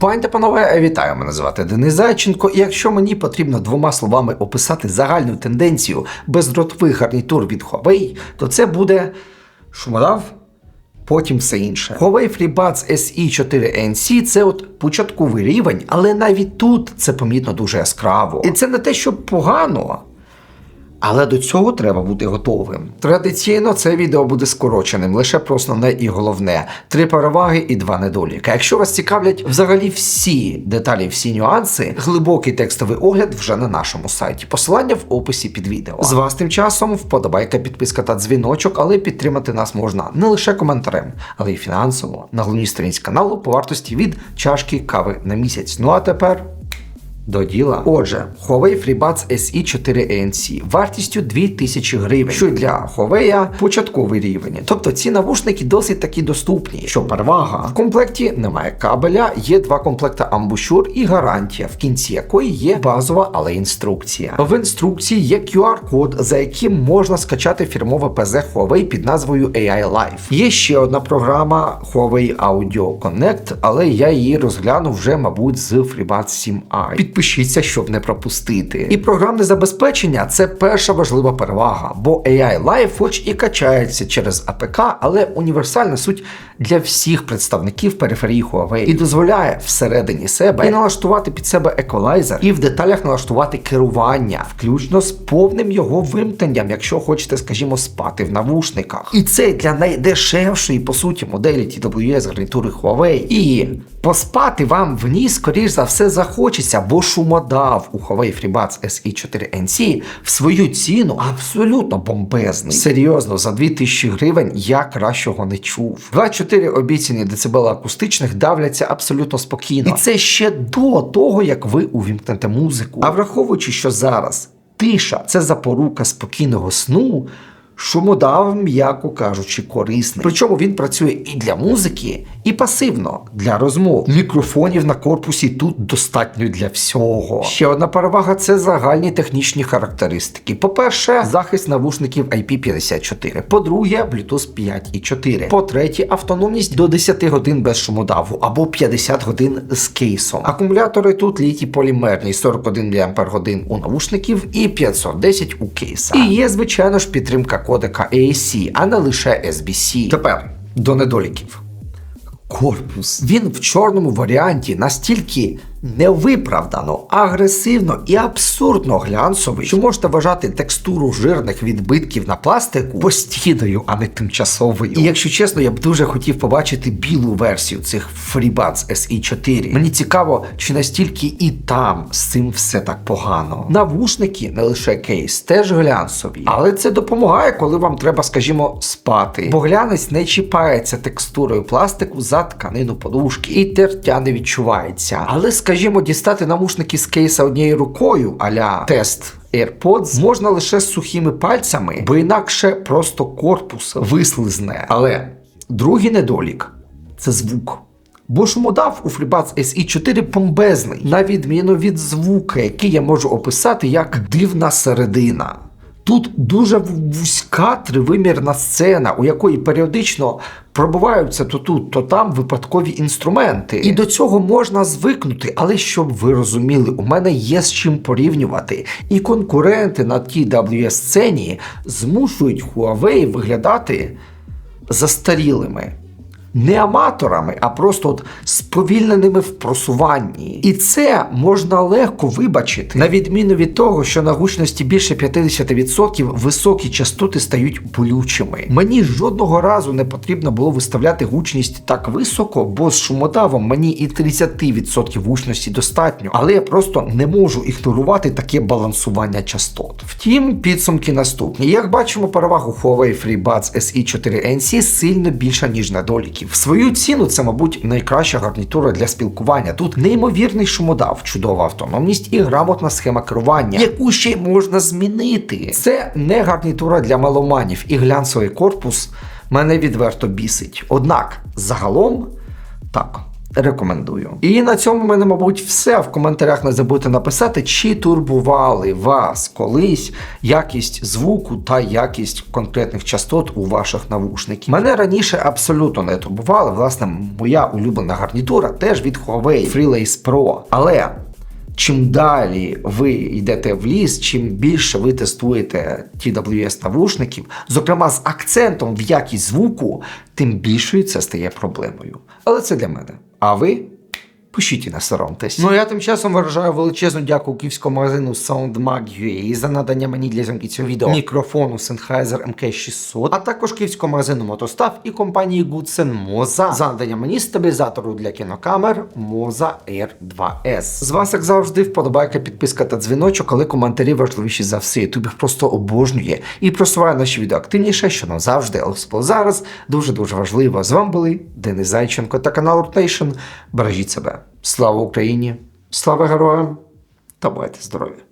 Пані та панове, вітаю, мене звати Денис Зайченко. І якщо мені потрібно двома словами описати загальну тенденцію бездротових гарнітур від Huawei, то це буде шумодав, потім все інше. Huawei FreeBuds SE4NC це от початковий рівень, але навіть тут це помітно дуже яскраво. І це не те, що погано. Але до цього треба бути готовим. Традиційно це відео буде скороченим, лише про основне і головне: три переваги і два недоліки. Якщо вас цікавлять взагалі всі деталі, всі нюанси, глибокий текстовий огляд вже на нашому сайті. Посилання в описі під відео. З вас тим часом вподобайка, підписка та дзвіночок, але підтримати нас можна не лише коментарем, але й фінансово на головній сторінці каналу по вартості від чашки кави на місяць. Ну а тепер. До діла. Отже, Huawei FreeBuds SE4 ANC вартістю 2000 гривень, що для Huawei початковий рівень. Тобто ці навушники досить таки доступні. Що перевага? В комплекті немає кабеля, є два комплекти амбушюр і гарантія, в кінці якої є базова, але інструкція. В інструкції є QR-код, за яким можна скачати фірмове ПЗ Huawei під назвою AI Life. Є ще одна програма Huawei Audio Connect, але я її розглянув вже, мабуть, з FreeBuds 7i. Підпишіться, щоб не пропустити. І програмне забезпечення це перша важлива перевага, бо AI Live хоч і качається через АПК, але універсальна суть для всіх представників периферії Huawei і дозволяє всередині себе і налаштувати під себе еквалайзер, і в деталях налаштувати керування, включно з повним його вимкненням, якщо хочете, скажімо, спати в навушниках. І це для найдешевшої, по суті, моделі TWS гарнітури Huawei. І поспати вам в ній, скоріш за все, захочеться, бо шумодав у Huawei FreeBuds SE4 NC в свою ціну абсолютно бомбезний. Серйозно, за 2000 гривень я кращого не чув. 24 обіцяні децибела акустичних давляться абсолютно спокійно. І це ще до того, як ви увімкнете музику. А враховуючи, що зараз тиша це запорука спокійного сну. Шумодав, м'яко кажучи, корисний. Причому він працює і для музики, і пасивно для розмов. Мікрофонів на корпусі тут достатньо для всього. Ще одна перевага це загальні технічні характеристики. По-перше, захист навушників IP54. По-друге, Bluetooth 5.4. По-третє, автономність до 10 годин без шумодаву або 50 годин з кейсом. Акумулятори тут літій полімерний 41 мАч у навушників і 510 у кейса. І є, звичайно ж, підтримка кодека AAC, а не лише SBC. Тепер до недоліків. Корпус. Він в чорному варіанті настільки невиправдано, агресивно і абсурдно глянцевий, що можете вважати текстуру жирних відбитків на пластику постійною, а не тимчасовою. І якщо чесно, я б дуже хотів побачити білу версію цих FreeBuds SE4. Мені цікаво, чи настільки і там з цим все так погано. Навушники, не лише кейс, теж глянцеві, але це допомагає, коли вам треба, скажімо, спати. Бо глянець не чіпається текстурою пластику за тканину подушки, і тертя не відчувається. Але скажімо, дістати навушники з кейса однією рукою, аля тест. AirPods можна лише з сухими пальцями, бо інакше просто корпус вислизне. Але другий недолік це звук. Бо шумодав у FreeBuds SE4 бомбезний, на відміну від звука, який я можу описати як дивна середина. Тут дуже вузька тривимірна сцена, у якої періодично пробуваються то тут, то там випадкові інструменти. І до цього можна звикнути, але щоб ви розуміли, у мене є з чим порівнювати. І конкуренти на тій WS-сцені змушують Huawei виглядати застарілими. Не аматорами, а просто от сповільненими в просуванні. І це можна легко вибачити, на відміну від того, що на гучності більше 50% високі частоти стають болючими. Мені жодного разу не потрібно було виставляти гучність так високо, бо з шумотавом мені і 30% гучності достатньо, але я просто не можу ігнорувати таке балансування частот. Втім, підсумки наступні. Як бачимо, перевагу Huawei FreeBuds SE4 NC сильно більша, ніж недоліків. В свою ціну це, мабуть, найкраща гарнітура для спілкування. Тут неймовірний шумодав, чудова автономність і грамотна схема керування, яку ще можна змінити. Це не гарнітура для маломанів і глянцевий корпус мене відверто бісить. Однак, загалом, так. Рекомендую. І на цьому в мене, мабуть, все. В коментарях не забудьте написати, чи турбували вас колись якість звуку та якість конкретних частот у ваших навушників. Мене раніше абсолютно не турбували. Власне, моя улюблена гарнітура теж від Huawei Freelace Pro. Але чим далі ви йдете в ліс, чим більше ви тестуєте TWS навушників, зокрема з акцентом в якість звуку, тим більшою це стає проблемою. Але це для мене. А ви? Пишіть і не соромтесь. Ну я тим часом виражаю величезну дяку київському магазину SoundMag.ua за надання мені для зйомки цього відео мікрофону Sennheiser MK600, а також київському магазину Мотостав і компанії Goodsen Moza за надання мені стабілізатору для кінокамер Moza Air 2S. З вас, як завжди, вподобайка, підписка та дзвіночок, але коментарі важливіші за все. Ютуб просто обожнює і просуває наші відео активніше, що нам завжди, але зараз дуже дуже важливо. З вами були Денис Зайченко та канал Rotation. Бережіть себе. Слава Україні! Слава героям! Та байте здорові!